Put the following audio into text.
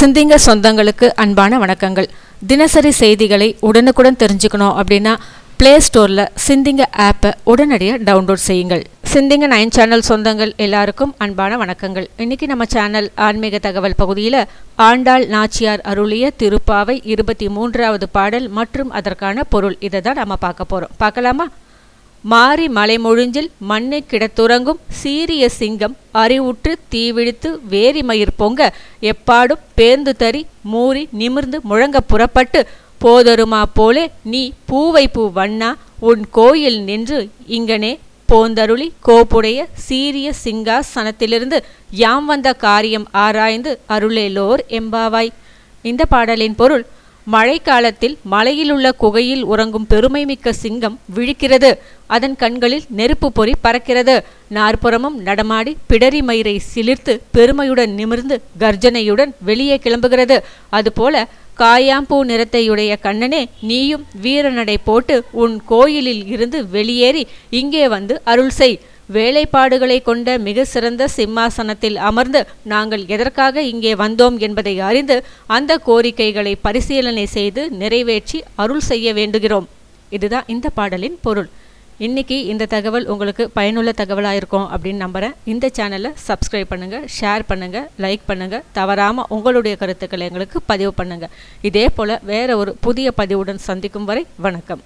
சிந்திங்க சொந்தங்களுக்கு அன்பான வணக்கங்கள். தினசரி செய்திகளை உடனுக்குடன் தெரிஞ்சுக்கணும் அப்படின்னா ப்ளே ஸ்டோரில் சிந்திங்க ஆப்பை உடனடியாக டவுன்லோட் செய்யுங்கள். சிந்திங்க நைன் சேனல் சொந்தங்கள் எல்லாருக்கும் அன்பான வணக்கங்கள். இன்னைக்கு நம்ம சேனல் ஆன்மீக தகவல் பகுதியில் ஆண்டாள் நாச்சியார் அருளிய திருப்பாவை இருபத்தி மூன்றாவது பாடல் மற்றும் அதற்கான பொருள் இதை தான் நம்ம பார்க்க போகிறோம் பார்க்கலாமா? மாறி மலைமொழிஞ்சில் மண்ணை கிடத்துறங்கும் சீரிய சிங்கம் அறிவுற்று தீவிழித்து வேரிமயிர் பொங்க எப்பாடும் பேர்ந்து தறி மூறி நிமிர்ந்து முழங்க புறப்பட்டு போதருமா போலே நீ பூவை பூ வண்ணா உன் கோயில் நின்று இங்கனே போந்தருளி கோப்புடைய சீரிய சிங்காசனத்திலிருந்து யாம் வந்த காரியம் ஆராய்ந்து அருளேலோர் எம்பாவாய். இந்த பாடலின் பொருள் மழைக்காலத்தில் மலையிலுள்ள குகையில் உறங்கும் பெருமைமிக்க சிங்கம் விழிக்கிறது. அதன் கண்களில் நெருப்பு பொறி பறக்கிறது. நாற்புறமும் நடமாடி பிடரி மயிரை சிலிர்த்து பெருமையுடன் நிமிர்ந்து கர்ஜனையுடன் வெளியே கிளம்புகிறது. அதுபோல காயாம்பூ நிறத்தையுடைய கண்ணனே நீயும் வீரநடை போட்டு உன் கோயிலில் இருந்து வெளியேறி இங்கே வந்து அருள் செய். வேலைப்பாடுகளை கொண்ட மிக சிறந்த சிம்மாசனத்தில் அமர்ந்து நாங்கள் எதற்காக இங்கே வந்தோம் என்பதை அறிந்து அந்த கோரிக்கைகளை பரிசீலனை செய்து நிறைவேற்றி அருள் செய்ய வேண்டுகிறோம். இதுதான் இந்த பாடலின் பொருள். இன்னைக்கு இந்த தகவல் உங்களுக்கு பயனுள்ள தகவலாக இருக்கும் அப்படின்னு நம்புகிறேன் இந்த சேனலை சப்ஸ்கிரைப் பண்ணுங்கள் ஷேர் பண்ணுங்கள் லைக் பண்ணுங்கள் தவறாமல் உங்களுடைய கருத்துக்களை எங்களுக்கு பதிவு பண்ணுங்கள் இதே போல் வேறு ஒரு புதிய பதிவுடன் சந்திக்கும் வரை வணக்கம்.